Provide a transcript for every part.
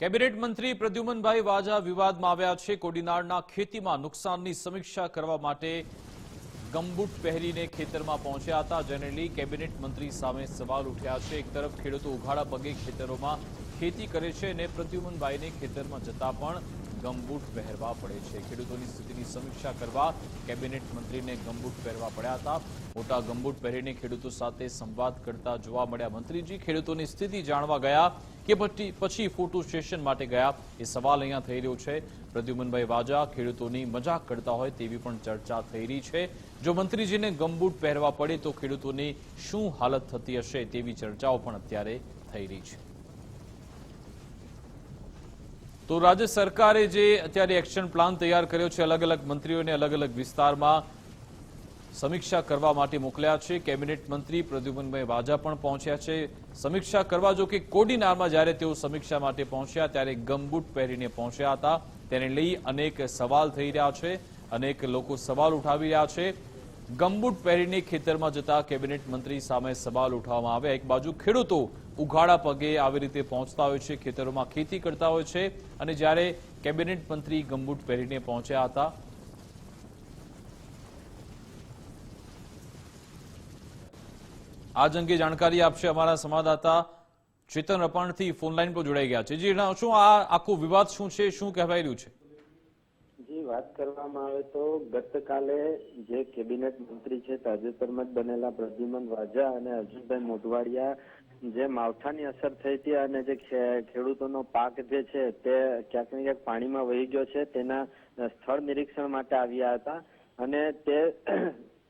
Cabinet મંત્રી પ્રદ્યુમનભાઈ વાજા વિવાદમાં આવ્યા છે. કોડીનારના ખેતીમાં નુકસાનની સમીક્ષા કરવા માટે ગમબૂટ પહેરીને ખેતરમાં પહોંચ્યા હતા, જેને કેબિનેટ મંત્રી સામે સવાલ ઉઠ્યા છે. એક તરફ ખેડૂતો ઉઘાડા પગે ખેતરોમાં ખેતી કરે છે અને પ્રદ્યુમનભાઈને ખેતરમાં જતા પણ ગમબૂટ પહેરવા પડે છે. ખેડૂતોની સ્થિતિની સમીક્ષા કરવા કેબિનેટ મંત્રીને ગમબૂટ પહેરવા પડ્યા હતા. મોટા ગમબૂટ પહેરીને ખેડૂતો સાથે સંવાદ કરતા જોવા મળ્યા. મંત્રીજી, ખેડૂતોની સ્થિતિ જાણવા ગયા કે પછી ફોટો સેશન માટે ગયા? એ સવાલ અહીંયા થઈ રહ્યો છે. પ્રદ્યુમનભાઈ વાજા ખેડૂતોની મજાક કરતા હોય તેવી પણ ચર્ચા થઈ રહી છે. જો મંત્રીજીને ગમબૂટ પહેરવા પડે તો ખેડૂતોની શું હાલત થતી હશે તેવી ચર્ચાઓ પણ અત્યારે થઈ રહી છે. તો રાજ્ય સરકારે જે અત્યારે એક્શન પ્લાન તૈયાર કર્યો છે અલગ અલગ મંત્રીઓને અલગ અલગ વિસ્તારમાં સમીક્ષા કરવા માટે મોકલ્યા છે. કેબિનેટ મંત્રી પ્રદ્યુમનભાઈ વાજા પણ પહોંચ્યા છે. સમીક્ષા કરવા જો કે કોડીનારમાં જ્યારે તેઓ સમીક્ષા માટે પહોંચ્યા, ત્યારે ગમબૂટ પહેરીને પહોંચ્યા હતા. તેને લઈ અનેક સવાલ થઈ રહ્યા છે. અનેક લોકો સવાલ ઉઠાવી રહ્યા છે. ગમબૂટ પહેરીને ખેતરમાં જતા કેબિનેટ મંત્રી સામે સવાલ ઉઠાવવામાં આવ્યા. એક બાજુ ખેડૂતો ઉઘાડા પગે આવી રીતે પહોંચતા હોય છે, ખેતરોમાં ખેતી કરતા હોય છે અને જ્યારે કેબિનેટ મંત્રી ગમબૂટ પહેરીને પહોંચ્યા હતા. આજ અંગે જાણકારી આપશે અમારા સંવાદદાતા ચેતન રપાણથી ફોનલાઈન પર જોડાઈ ગયા છે. જી શું આ આખો વિવાદ શું છે? શું કહેવાય રહ્યું છે? વાત કરવામાં આવે તો ગતકાલે જે કેબિનેટ મંત્રી છે, તાજેતરમાં જ બનેલા પ્રદ્યુમન વાજા અને અર્જુનભાઈ મોઢવાડિયા જે માવઠાની અસર થઈ હતી અને જે ખેડૂતોનો પાક જે છે, તે ક્યાંક ને ક્યાંક પાણીમાં વહી ગયો છે, તેના સ્થળ નિરીક્ષણ માટે આવ્યા હતા અને તે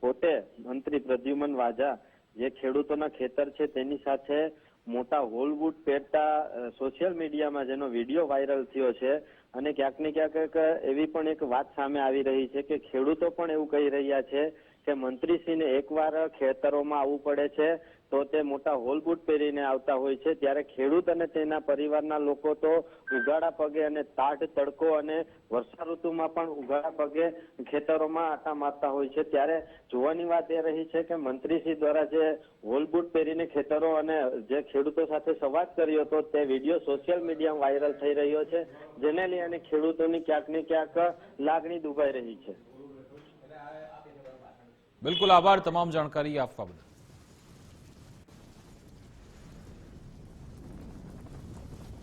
પોતે મંત્રી પ્રદ્યુમન વાજા જે ખેડૂતોના ખેતર છે, તેની સાથે મોટા હોલવુડ પહેરતા સોશિયલ મીડિયામાં જેનો વીડિયો વાયરલ થયો છે અને ક્યાંક ને ક્યાંક એવી પણ એક વાત સામે આવી રહી છે કે ખેડૂતો પણ એવું કહી રહ્યા છે કે મંત્રીશ્રીને એકવાર ખેતરોમાં આવવું પડે છે તો તે મોટા હોલબૂટ પહેરીને આવતા હોય છે. ત્યારે ખેડૂત અને તેના પરિવારના લોકો તો ઉઘાડા પગે અને તાટ, તડકો અને વર્ષા ઋતુમાં પણ ઉઘાડા પગે ખેતરોમાં આટા મારતા હોય છે. ત્યારે જોવાની વાત એ રહી છે કે મંત્રીશ્રી દ્વારા જે હોલબૂટ પહેરીને ખેતરો અને જે ખેડૂતો સાથે સંવાદ કર્યો હતો, તે વીડિયો સોશિયલ મીડિયામાં વાયરલ થઈ રહ્યો છે, જેને લઈને ખેડૂતોની ક્યાંક ને ક્યાંક લાગણી દુભાઈ રહી છે. બિલકુલ આભાર. તમામ જાણકારી આપવા બદલ.